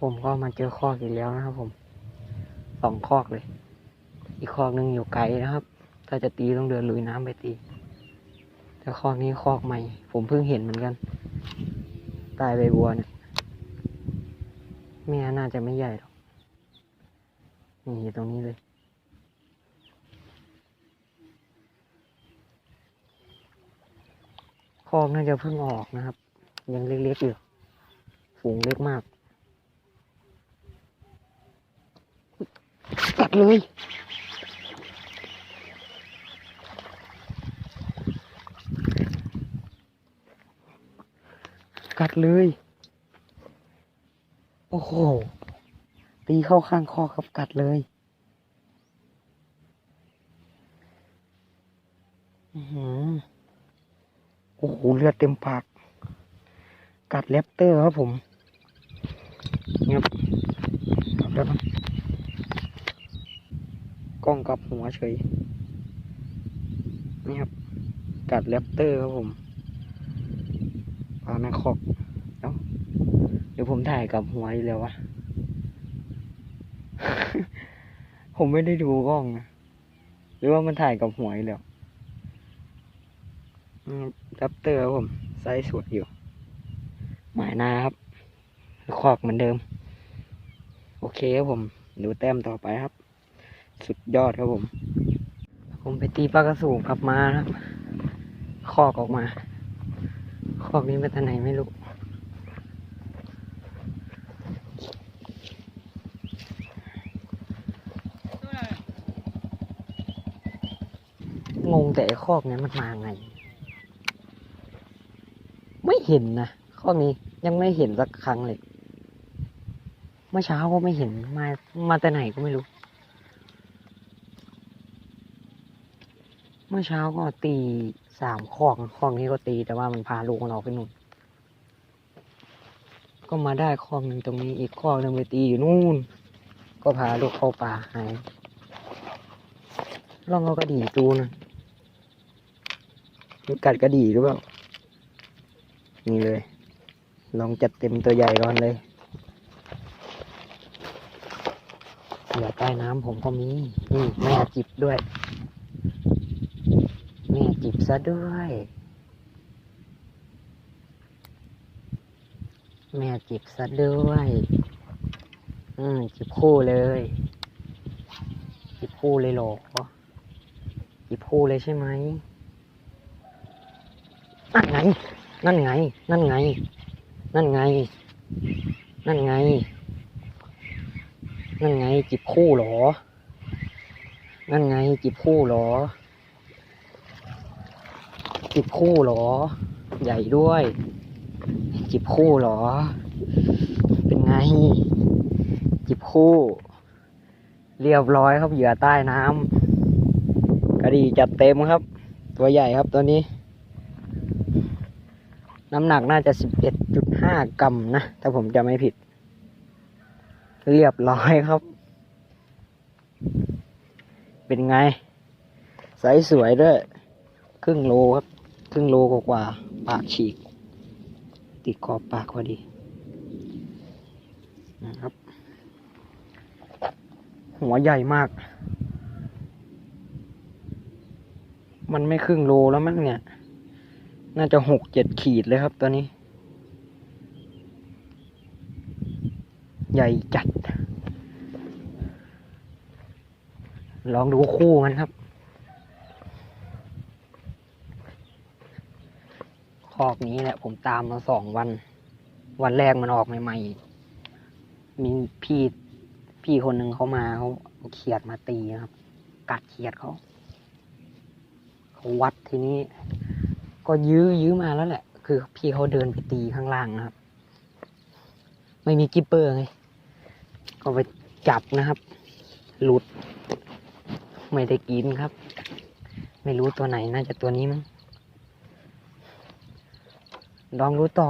ผมก็มาเจอคอกอีกแล้วนะครับผมสองคอกเลย อีกคอกหนึ่งอยู่ไกลนะครับ ถ้าจะตีต้องเดินลุยน้ำไปตี แต่คอกนี้คอกใหม่ ผมเพิ่งเห็นเหมือนกันตายใบบัวเนี่ยแม่น่าจะไม่ใหญ่หรอกนี่อยู่ตรงนี้เลยคอกน่าจะเพิ่งออกนะครับ ยังเล็กๆอยู่ฝูงเล็กมาก กัดเลยกัดเลย โอ้โห ตีเข้าข้างคอครับกัดเลยอือหือโอ้โห เลือดเต็มปาก กัดแรปเตอร์ครับผมเงียบกลับแล้วครับ กล้องกับหัวเฉย นี่ครับ กัดแรปเตอร์ครับผมปลาแมคคอกเอ้าเดี๋ยวผมถ่ายกับหัวอีกแล้ววะ ผมไม่ได้ดูกล้องนะหรือว่ามันถ่ายกับหัวอีกแล้วแรปเตอร์ครับผมไซส์สวยอยู่ หมายนาครับคอกเหมือนเดิม โอเคครับผม ดูแต้มต่อไปครับ สุดยอดครับผม ผมไปตีปลากระสูงกลับมาครับคอกออกมา คอกนี้ไปทางไหนไม่รู้งงแต่ไอ้คอกนี้มันมาไง ไม่เห็นนะข้อนี้ยังไม่เห็นสักครั้งเลย เมื่อเช้าก็ไม่เห็นมามาแต่ไหนก็ไม่รู้ เมื่อเช้าก็ตีสามคอกคอกนี้ก็ตีแต่ว่ามันพาลูกของเราไปนู่น ก็มาได้คอกหนึ่งตรงนี้อีกคอกหนึ่งไปตีอยู่นู่น ก็พาลูกเข้าป่าหายลองเอากระดี่ตูนะมันกัดกระดี่หรือเปล่า นี่เลย ลองจัดเต็มตัวใหญ่ก่อนเลยเหลือใต้น้ำผมก็มี นี่แม่จิบด้วย แม่จิบซะด้วย แม่จิบซะด้วย อืมจิบคู่เลย จิบคู่เลยหรอจิบคู่เลยใช่ไหมนั่นไง นั่นไง นั่นไง นั่นไง นั่นไง นั่นไง จิบคู่หรอ นั่นไง จิบคู่หรอ จิบคู่เหรอ ใหญ่ด้วย จิบคู่เหรอ เป็นไง จิบคู่ เรียบร้อยครับเหยื่อใต้น้ำกระดีจัดเต็มครับ ตัวใหญ่ครับตัวนี้ น้ำหนักน่าจะสิบเอ็ดจุดห้ากรัมนะ ถ้าผมจะไม่ผิด เรียบร้อยครับ เป็นไงไซส์สวยด้วยครึ่งโลครับ รึ่งโลกว่า ปากฉีก ติดขอบปากพอดีนะครับ หัวใหญ่มาก มันไม่ครึ่งโลแล้วมั้งเนี่ย น่าจะหกเจ็ดขีดเลยครับตัวนี้ ใหญ่จัด ลองดูคู่มันครับ คอกนี้แหละ ผมตามมาสองวัน วันแรกมันออกใหม่ๆ มีพี่พี่คนหนึ่งเขามาเขาเขียดมาตีนะครับ กัดเขียดเขาเขาวัดทีนี้ ก็ยื้อยื้อมาแล้วแหละ คือพี่เขาเดินไปตีข้างล่างนะครับ ไม่มีกิปเปอร์ไงก็ไปจับนะครับ หลุด ไม่ได้กินครับ ไม่รู้ตัวไหนน่าจะตัวนี้มั้ง ลองรู้ต่อ